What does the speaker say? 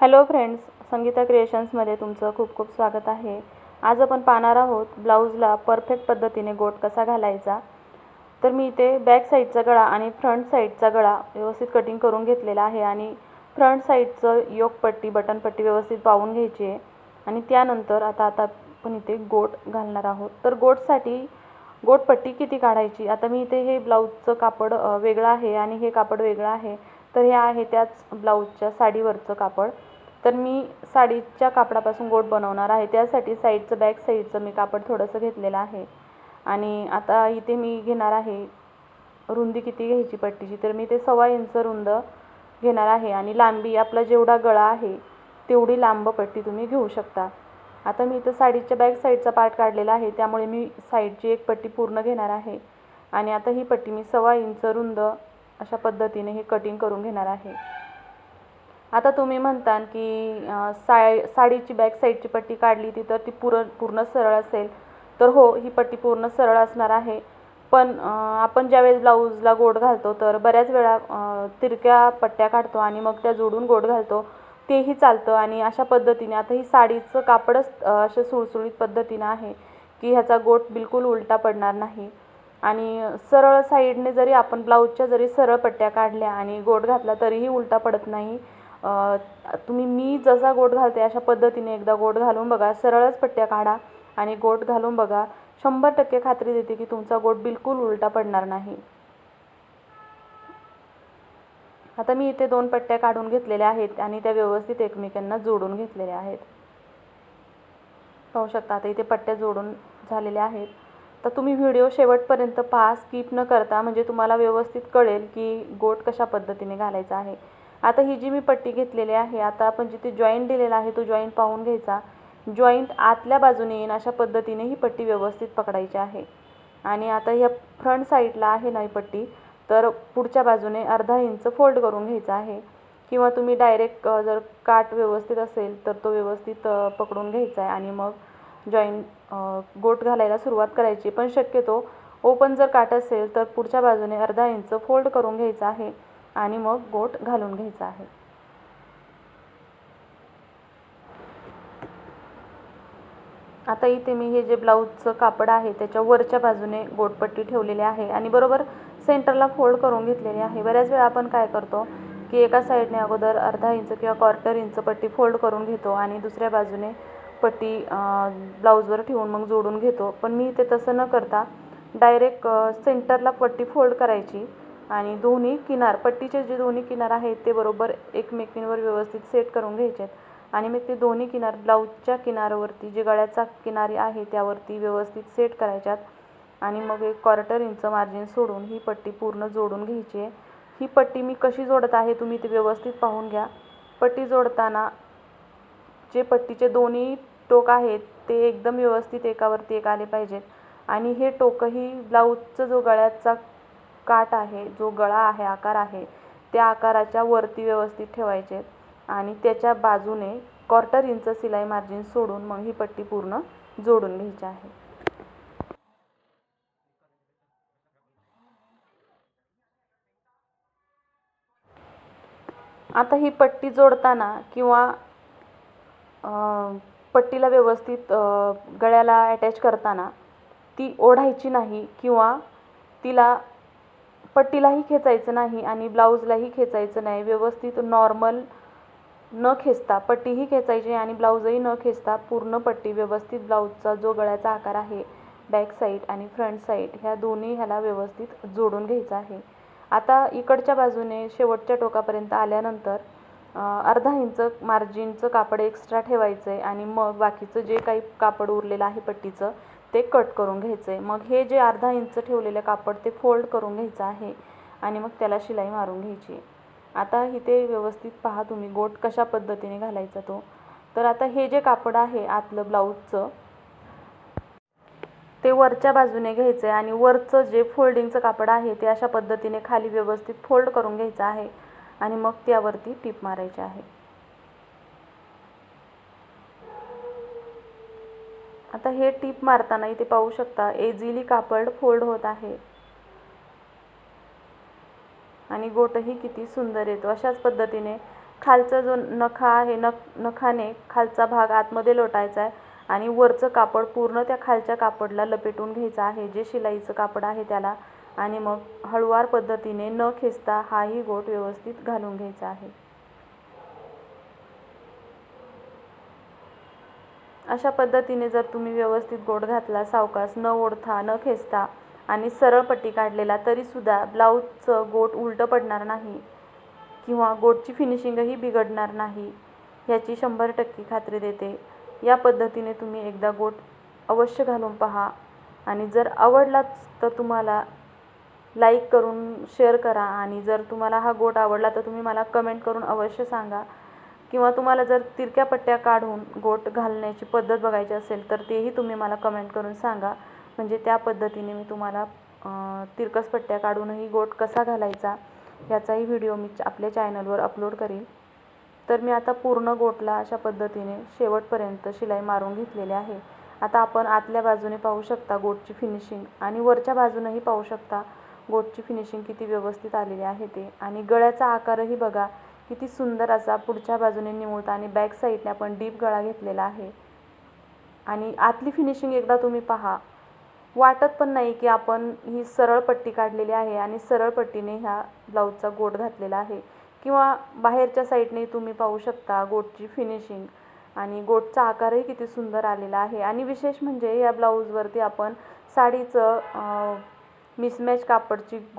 Hello friends Sangeeta क्रिएशन्समध्ये तुमचं खूप खूप स्वागत आहे. आज आपण पाहणार आहोत ब्लाऊजला परफेक्ट पद्धतीने गोट कसा घालायचा. तर मी इथे बॅक साईडचा गळा आणि फ्रंट साईडचा गळा व्यवस्थित कटिंग करून घेतलेला आहे आणि फ्रंट साईडचं योगपट्टी बटनपट्टी व्यवस्थित पाहून घ्यायची आहे. आणि त्यानंतर आता आता आपण इथे गोट घालणार आहोत. तर गोटसाठी गोटपट्टी किती काढायची? आता मी इथे हे ब्लाऊजचं कापड वेगळं आहे आणि हे कापड वेगळं आहे. तर हे आहे त्याच ब्लाऊजच्या साडीवरचं कापड. तर मी साडीच्या कापडापासून गोट बनवणार आहे. त्यासाठी साईडचं बॅक साईडचं मी कापड थोडंसं घेतलेलं आहे. आणि आता इथे मी घेणार आहे रुंदी किती घ्यायची पट्टीची तर मी ते सव्वा इंच रुंद घेणार आहे. आणि लांबी आपला जेवढा गळा आहे तेवढी लांब पट्टी तुम्ही घेऊ शकता. आता मी इथं साडीच्या बॅक साईडचा पार्ट काढलेला आहे. त्यामुळे मी साईडची एक पट्टी पूर्ण घेणार आहे. आणि आता ही पट्टी मी सव्वा इंच रुंद अशा पद्धतीने हे कटिंग करून घेणार आहे. आता तुम्ही म्हणता की साय साडीची बॅक साईडची पट्टी काढली ती तर ती पुरण पूर्ण सरळ असेल. तर हो ही पट्टी पूर्ण सरळ असणार आहे. पण आपण ज्यावेळेस ब्लाऊजला गोड घालतो तर बऱ्याच वेळा तिरक्या पट्ट्या काढतो आणि मग त्या जोडून गोड घालतो. तेही चालतं आणि अशा पद्धतीने आता ही साडीचं कापडच अं, अशा सुळसुळीत पद्धतीनं आहे की ह्याचा गोट बिलकुल उलटा पडणार नाही. आणि सरळ साईडने जरी आपण ब्लाऊजच्या जरी सरळ पट्ट्या काढल्या आणि गोट घातला तरीही उलटा पडत नाही. तुम्ही मी जसा गोट घालते अशा पद्धतीने एकदा गोट घालून बघा. सरळच पट्ट्या काढा आणि गोट घालून बघा. शंभर टक्के खात्री देते की तुमचा गोट बिलकुल उलटा पडणार नाही. आता मी इथे दोन पट्ट्या काढून घेतलेल्या आहेत आणि त्या व्यवस्थित एकमेकांना जोडून घेतलेल्या आहेत. पाहू शकता आता इथे पट्ट्या जोडून झालेल्या आहेत. तर तुम्ही व्हिडिओ शेवटपर्यंत पहा स्किप न करता म्हणजे तुम्हाला व्यवस्थित कळेल की गोट कशा पद्धतीने घालायचा आहे. आता ही जी मी पट्टी घेतलेली आहे आता आपण जिथे जॉईंट दिलेला आहे तो जॉईंट पाहून घ्यायचा. जॉईंट आतल्या बाजूने येईन अशा पद्धतीने ही पट्टी व्यवस्थित पकडायची आहे. आणि आता ह्या फ्रंट साईडला आहे ना ही पट्टी तर पुढच्या बाजूने अर्धा इंच फोल्ड करून घ्यायचा आहे. किंवा तुम्ही डायरेक्ट जर काट व्यवस्थित असेल तर तो व्यवस्थित पकडून घ्यायचा आहे. आणि मग जॉईंट गोट घालायला सुरुवात करायची. पण शक्यतो ओपन जर काट असेल तर पुढच्या बाजूने अर्धा इंच फोल्ड करून घ्यायचा आहे. आणि मग गोट घालून घ्यायचा आहे. आता इथे मी हे जे ब्लाऊजचं कापड आहे त्याच्या वरच्या बाजूने गोटपट्टी ठेवलेली आहे आणि बरोबर सेंटरला फोल्ड करून घेतलेली आहे. बऱ्याच वेळा आपण काय करतो की एका साईडने अगोदर अर्धा इंच किंवा क्वार्टर इंच पट्टी फोल्ड करून घेतो आणि दुसऱ्या बाजूने पट्टी ब्लाऊजवर ठेवून मग जोडून घेतो. पण मी ते तसं न करता डायरेक्ट सेंटरला पट्टी फोल्ड करायची. आणि दोन्ही किनार पट्टीचे जे दोन्ही किनार आहेत ते बरोबर एकमेकींवर व्यवस्थित सेट करून घ्यायचे आहेत. आणि मग ते दोन्ही किनार ब्लाऊजच्या किनारवरती जे गळ्याचा किनारी आहे त्यावरती व्यवस्थित सेट करायच्यात आणि मग एक क्वार्टर इंच मार्जिन सोडून ही पट्टी पूर्ण जोडून घ्यायची आहे. ही पट्टी मी कशी जोडत आहे तुम्ही ते व्यवस्थित पाहून घ्या. पट्टी जोडताना जे पट्टीचे दोन्ही टोक आहेत ते एकदम व्यवस्थित एकावरती एक आले पाहिजेत. आणि हे टोकंही ब्लाऊजचं जो गळ्याचा काट आहे जो गळा आहे आकार आहे त्या आकाराच्या वरती व्यवस्थित ठेवायचे. आणि त्याच्या बाजूने क्वार्टर इंच सिलाई मार्जिन सोडून मग ही पट्टी पूर्ण जोडून घ्यायची आहे. आता ही पट्टी जोडताना किंवा पट्टीला व्यवस्थित गळ्याला अटॅच करताना ती ओढायची नाही किंवा तिला पट्टीलाही खेचायचं नाही आणि ब्लाऊजलाही खेचायचं नाही. व्यवस्थित नॉर्मल न खेचता पट्टीही खेचायची आणि ब्लाऊजही न खेचता पूर्ण पट्टी व्यवस्थित ब्लाऊजचा जो गळ्याचा आकार आहे बॅक साईड आणि फ्रंट साईड ह्या दोन्ही ह्याला व्यवस्थित जोडून घ्यायचं आहे. आता इकडच्या बाजूने शेवटच्या टोकापर्यंत आल्यानंतर अर्धा इंच मार्जिनचं कापड एक्स्ट्रा ठेवायचं आहे आणि मग बाकीचं जे काही कापड उरलेलं आहे पट्टीचं ते कट करून घ्यायचं आहे मग हे जे अर्धा इंच ठेवलेलं कापड ते फोल्ड करून घ्यायचं आहे आणि मग त्याला शिलाई मारून घ्यायची आहे. आता इथे व्यवस्थित पहा तुम्ही गोट कशा पद्धतीने घालायचा तो. तर आता हे जे कापड आहे आतलं ब्लाऊजचं ते वरच्या बाजूने घ्यायचं आहे आणि वरचं जे फोल्डिंगचं कापड आहे ते अशा पद्धतीने खाली व्यवस्थित फोल्ड करून घ्यायचं आहे आणि मग त्यावरती टीप मारायची आहे. आता हे टीप मारताना इथे पाहू शकता एझिली कापड फोल्ड होत आहे. आणि गोटही किती सुंदर येतो. अशाच पद्धतीने खालचा जो नखा आहे नख नखाने खालचा भाग आतमध्ये लोटायचा आहे आणि वरचं कापड पूर्ण त्या खालच्या कापडला लपेटून घ्यायचं आहे. जे शिलाईचं कापड आहे त्याला आणि मग हळुवार पद्धतीने न खेचता हाही गोट व्यवस्थित घालून घ्यायचा आहे. अशा पद्धतीने जर तुम्ही व्यवस्थित गोट घातला सावकास न ओढता न खेचता आणि सरळ पट्टी काढलेला तरीसुद्धा ब्लाऊजचं गोट उलटं पडणार नाही किंवा गोटची फिनिशिंगही बिघडणार नाही याची शंभर टक्के खात्री देते. या पद्धतीने तुम्ही एकदा गोट अवश्य घालून पहा आणि जर आवडलाच तर तुम्हाला लाईक करून शेअर करा आणि जर तुम्हाला हा गोट आवडला तर तुम्ही मला कमेंट करून अवश्य सांगा. किंवा तुम्हाला जर तिरक्या पट्ट्या काढून गोट घालण्याची पद्धत बघायची असेल तर तेही तुम्ही मला कमेंट करून सांगा. म्हणजे त्या पद्धतीने मी तुम्हाला तिरकस पट्ट्या काढूनही गोट कसा घालायचा याचाही व्हिडिओ मी च- आपल्या चॅनलवर अपलोड करीन. तर मी आता पूर्ण गोटला अशा पद्धतीने शेवटपर्यंत शिलाई मारून घेतलेली आहे. आता आपण आतल्या बाजूने पाहू शकता गोटची फिनिशिंग आणि वरच्या बाजूनही पाहू शकता गोटची फिनिशिंग किती व्यवस्थित आलेली आहे ते. आणि गळ्याचा आकारही बघा. किती सुंदर असा पुढच्या बाजूने निमुळता आणि बॅक साईडने आपण डीप गळा घेतलेला आहे. आणि आतली फिनिशिंग एकदा तुम्ही पहा. वाटत पण नाही की आपण ही सरळ पट्टी काढलेली आहे आणि सरळ पट्टीने ह्या ब्लाऊजचा गोट घातलेला आहे. किंवा बाहेरच्या साईडने तुम्ही पाहू शकता गोटची फिनिशिंग आणि गोटचा आकारही किती सुंदर आलेला आहे. आणि विशेष म्हणजे या ब्लाऊजवरती आपण साडीचं मिसमॅच कापडची